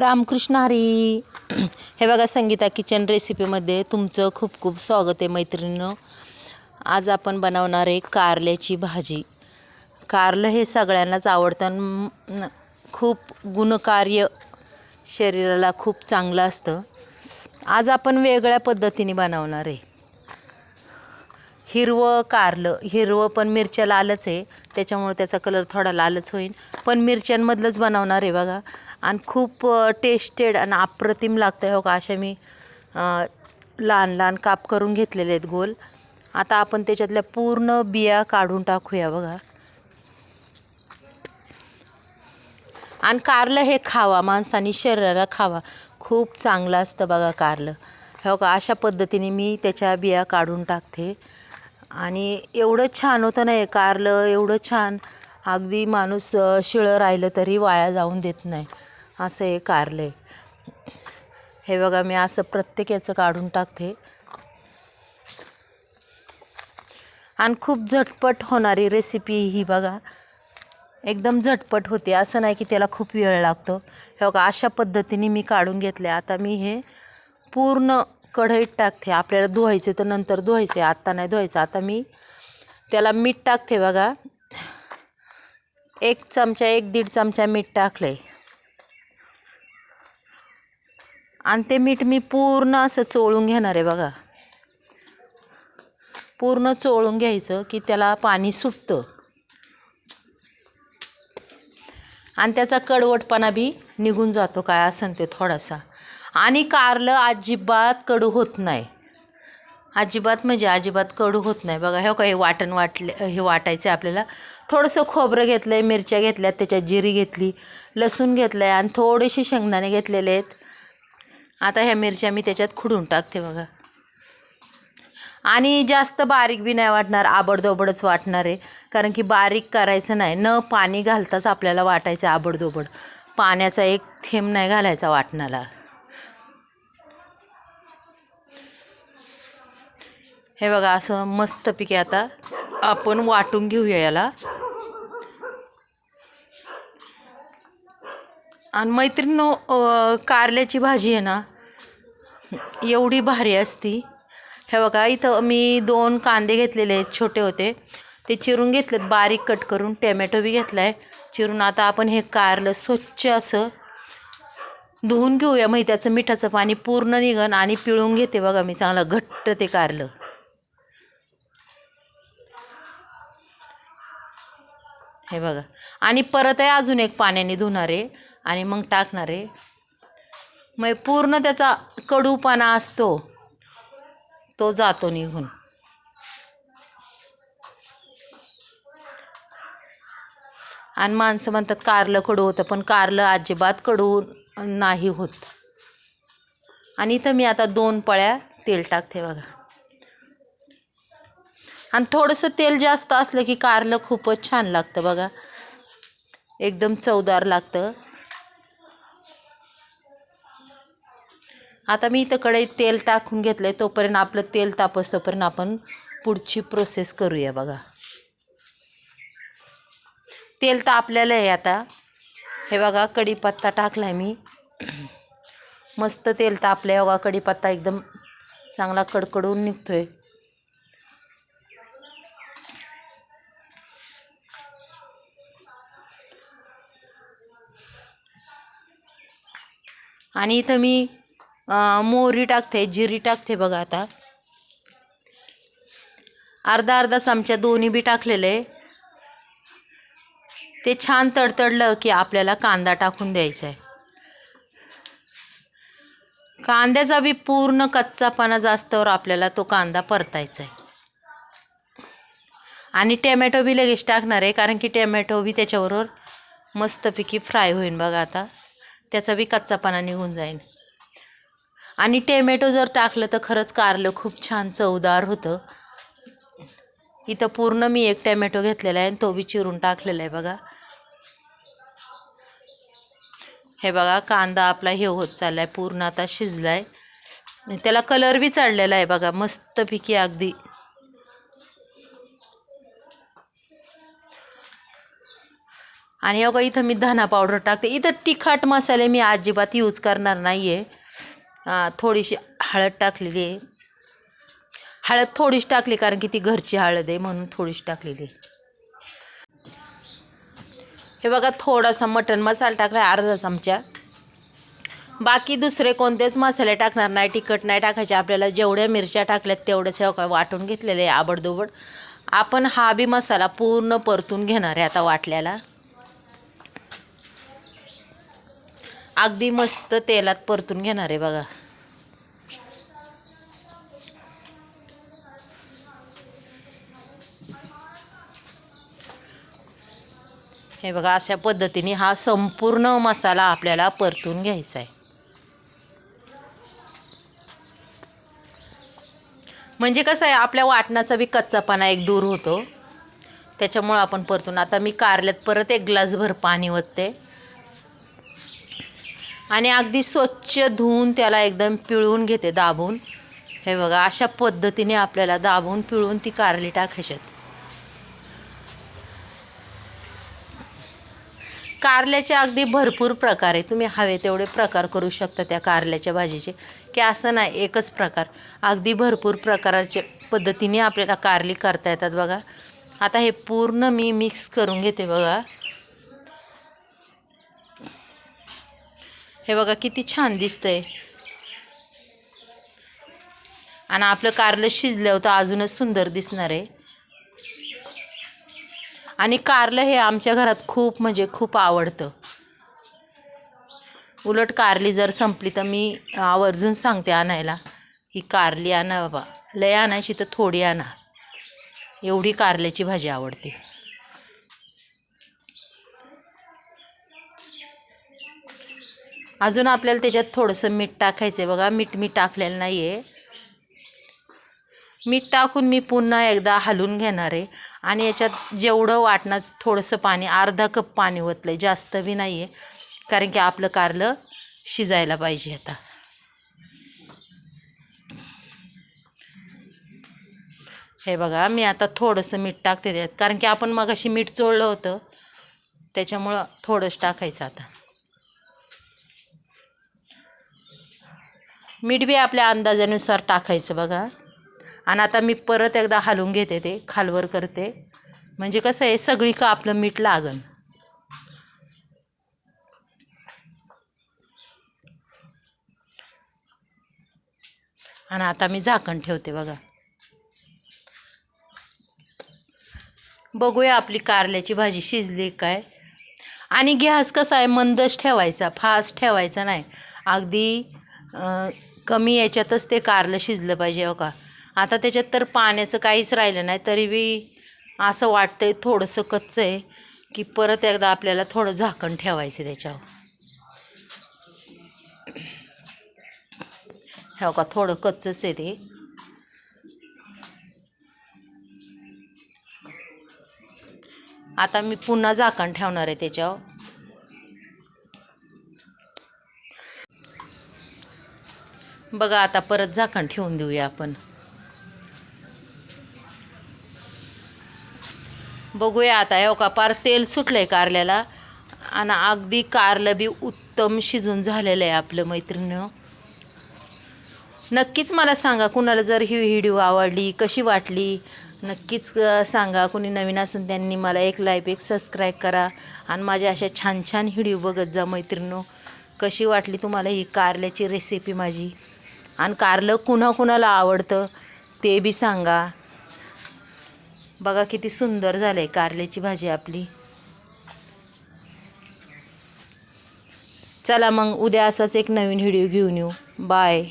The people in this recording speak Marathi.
रामकृष्ण हरी. हे बघा संगीता किचन रेसिपीमध्ये तुमचं खूप खूप स्वागत आहे मैत्रिणीनं. आज आपण बनवणार आहे कारल्याची भाजी. कारलं हे सगळ्यांनाच आवडतं खूप गुणकार्य शरीराला खूप चांगलं असतं. आज आपण वेगळ्या पद्धतीने बनवणार आहे. हिरवं कारलं हिरवं पण मिरच्या लालच आहे. त्याच्यामुळे त्याचा कलर थोडा लालच होईल. पण मिरच्यांमधलंच बनवणार आहे बघा. आणि खूप टेस्टेड आणि अप्रतिम लागतं आहे हो का अशा मी लहान लहान काप करून घेतलेले आहेत गोल. आता आपण त्याच्यातल्या पूर्ण बिया काढून टाकूया बघा. आणि कारलं हे खावा माणसाने शरीराला खावा. खूप चांगलं असतं बघा कारलं. हो का अशा पद्धतीने मी त्याच्या बिया काढून टाकते. आणि एवढं छान होतं नाही कारलं एवढं छान. अगदी माणूस शिळं राहिलं तरी वाया जाऊन देत नाही. असं हे कारलं. आहे हे बघा मी असं प्रत्येक याचं काढून टाकते. आणि खूप झटपट होणारी रेसिपी ही बघा. एकदम झटपट होते. असं नाही की त्याला खूप वेळ लागतो. हे बघा अशा पद्धतीने मी काढून घेतले. आता मी हे पूर्ण कढईत टाकते. आपल्याला धुवायचे तर नंतर धुवायचे आत्ता नाही धुवायचं. आता मी त्याला मीठ टाकते बघा. एक चमचा एक दीड चमचा मीठ टाकलं आहे आणि ते मीठ मी पूर्ण असं चोळून घेणार आहे बघा. पूर्ण चोळून घ्यायचं की त्याला पाणी सुटतं. आणि त्याचा कडवटपणा बी निघून जातो काय असन ते थोडासा. आणि कारलं अजिबात कडू होत नाही. अजिबात म्हणजे अजिबात कडू होत नाही. बघा हे काही वाटण वाटले हे वाटायचं आहे आपल्याला. थोडंसं खोबरं घेतलं आहे मिरच्या घेतल्यात त्याच्यात जिरी घेतली लसूण घेतलं आहे आणि थोडेसे शेंगदाणे घेतलेले आहेत. आता ह्या मिरच्या मी त्याच्यात खुडून टाकते बघा. आणि जास्त बारीक बी नाही वाटणार आबडदोबडच वाटणार आहे. कारण की बारीक करायचं नाही. न पाणी घालताच आपल्याला वाटायचं आबडदोबड. पाण्याचा एक थेंब नाही घालायचा वाटणाला. हे बघा असं मस्तपैकी आता आपण वाटून घेऊया याला. आणि मैत्रिणीनो कारल्याची भाजी आहे ना एवढी भारी असती. हे बघा इथं मी दोन कांदे घेतलेले आहेत छोटे होते. ते चिरून घेतलेत बारीक कट करून टॅमॅटो बी घेतला आहे चिरून आता आपण हे कारलं स्वच्छ असं धुवून घेऊया. मग त्याचं मिठाचं पाणी पूर्ण निघन आणि पिळून घेते बघा मी चांगलं घट्ट ते कारलं. हे बघा. आणि परत आहे अजून एक पाण्याने धुणार. आहे आणि मग टाकणार आहे. मग पूर्ण त्याचा कडूपणा असतो तो जातो निघून. आणि माणसं म्हणतात कारलं कडू होतं पण कारलं अजिबात कडू नाही होत. आणि इथं मी आता दोन पळ्या तेल टाकते बघा. आणि थोडंसं तेल जास्त असलं की कारलं खूपच छान लागतं बघा. एकदम चवदार लागतं. आता मी इथं कढईत तेल टाकून घेतलं आहे तोपर्यंत आपलं तेल तापस तोपर्यंत आपण पुढची प्रोसेस करूया बघा. तेल तापलेलं आहे आता. हे बघा कढीपत्ता टाकला आहे मी. मस्त तेल तापलं आहे बघा कढीपत्ता एकदम चांगला कडकडून निघतो आहे आणि इथं मी मोहरी टाकते जिरी टाकते बघा आता. अर्धा अर्धा चमचा दोन्ही बी टाकलेले. ते छान तडतडलं की आपल्याला कांदा टाकून द्यायचा आहे कांद्याचा बी पूर्ण कच्चापणा जास्तवर आपल्याला तो कांदा परतायचा आहे आणि टॅमॅटो बी लगेच टाकणार आहे कारण की टॅमॅटो बी त्याच्याबरोबर मस्तपैकी फ्राय होईल बघा आता. त्याचा बी कच्चापणा निघून जाईल आणि टेमॅटो जर टाकलं तर खरंच कारलं खूप छान चवदार होतं. इथं पूर्ण मी एक टॅमॅटो घेतलेला आहे आणि तो बी चिरून टाकलेला आहे बघा. हे बघा कांदा आपला हे होत चालला आहे पूर्ण आता शिजला आहे त्याला कलर बी चढलेला आहे बघा मस्तपैकी अगदी. आणि अगं इथं मी धना पावडर टाकते. इथं तिखट मसाले मी अजिबात यूज करणार नाही आहे थोडीशी हळद टाकलेली आहे. हळद थोडीशी टाकली कारण की ती घरची हळद आहे म्हणून थोडीशी टाकलेली आहे. हे बघा थोडासा मटण मसाला टाकला अर्धा चमचा. बाकी दुसरे कोणतेच मसाले टाकणार नाही तिखट नाही टाकायचे. आपल्याला जेवढ्या मिरच्या टाकल्यात तेवढ्याच काय वाटून घेतलेले आहे आबडदोबड आपण हा बी मसाला पूर्ण परतून घेणार आहे आता वाटल्याला. अगदी मस्त तेलात परतून घेणार आहे बघा. हे बघा अशा पद्धतीने हा संपूर्ण मसाला आपल्याला परतून घ्यायचा आहे. म्हणजे कसं आहे आपल्या वाटणाचा बी कच्चापणा एक दूर होतो. त्याच्यामुळं आपण परतून आता मी कारल्यात परत एक ग्लासभर पाणी ओतते. आणि अगदी स्वच्छ धुवून त्याला एकदम पिळून घेते दाबून. हे बघा अशा पद्धतीने आपल्याला दाबून पिळून ती कारली टाकायच्यात. कारल्याचे अगदी भरपूर प्रकार आहे. तुम्ही हवे तेवढे प्रकार करू शकता त्या कारल्याच्या भाजीचे. की असं नाही एकच प्रकार. अगदी भरपूर प्रकारचे पद्धतीने आपल्याला कारली करता येतात बघा. आता हे पूर्ण मी मिक्स करून घेते बघा. हे बघा किती छान दिसतंय. आणि आपलं कारलं शिजलं तर अजूनच सुंदर दिसणार आहे. आणि कारलं हे आमच्या घरात खूप म्हणजे खूप आवडतं. उलट कारली जर संपली तर मी आवर्जून सांगते आणायला ही कारली आणा बाबा लय आणायची तर थोडी आणा. एवढी कारल्याची भाजी आवडते. अजून आपल्याला त्याच्यात थोडंसं मीठ टाकायचं आहे बघा. मीठ मी टाकलेलं नाही आहे मीठ टाकून मी पुन्हा एकदा हलून घेणार आहे. आणि याच्यात जेवढं वाटणार थोडंसं पाणी अर्धा कप पाणी ओतलं आहे जास्त बी नाही आहे कारण की आपलं कारलं शिजायला पाहिजे आता. हे बघा मी आता थोडंसं मीठ टाकते त्यात. कारण की आपण मग अशी मीठ चोळलं होतं. त्याच्यामुळं थोडंच टाकायचं आता. मीठ बी आपल्या अंदाजानुसार टाकायचं बघा. आणि आता मी परत एकदा हलवून घेते ते खालवर करते. म्हणजे कसं आहे सगळी का आपलं मीठ लागन. आणि आता मी झाकण ठेवते बघा. बघूया आपली कारल्याची भाजी शिजली काय. आणि गॅस कसा आहे मंदच ठेवायचा फास्ट ठेवायचा नाही. अगदी कमी याच्यातच ते कारलं शिजलं पाहिजे हो का? आता त्याच्यात तर पाण्याचं काहीच राहिलं नाही तरी बी असं वाटतं आहे थोडंसं कच्चं आहे की परत एकदा आपल्याला थोडं झाकण ठेवायचं त्याच्यावर. हो का थोडं कच्चंच आहे ते. आता मी पुन्हा झाकण ठेवणार आहे त्याच्यावर. बघा आता परत झाकण ठेवून देऊया आपण. बघूया आता हो का पार तेल सुटलं आहे कारल्याला. आणि अगदी कारलं बी उत्तम शिजून झालेलं आहे आपलं मैत्रिणीनं. नक्कीच मला सांगा कुणाला जर ही व्हिडिओ आवडली कशी वाटली? नक्कीच सांगा कुणी नवीन असून त्यांनी मला एक लाईक एक सबस्क्राईब करा. आणि माझ्या अशा छान छान व्हिडिओ बघत जा मैत्रिणीनो. कशी वाटली तुम्हाला ही कारल्याची रेसिपी माझी? आणि कारलं कुणा कुणाला आवडतं ते बी सांगा. बघा किती सुंदर झालं आहे कारल्याची भाजी आपली. चला मग उद्या असाच एक नवीन व्हिडिओ घेऊन येऊ. बाय.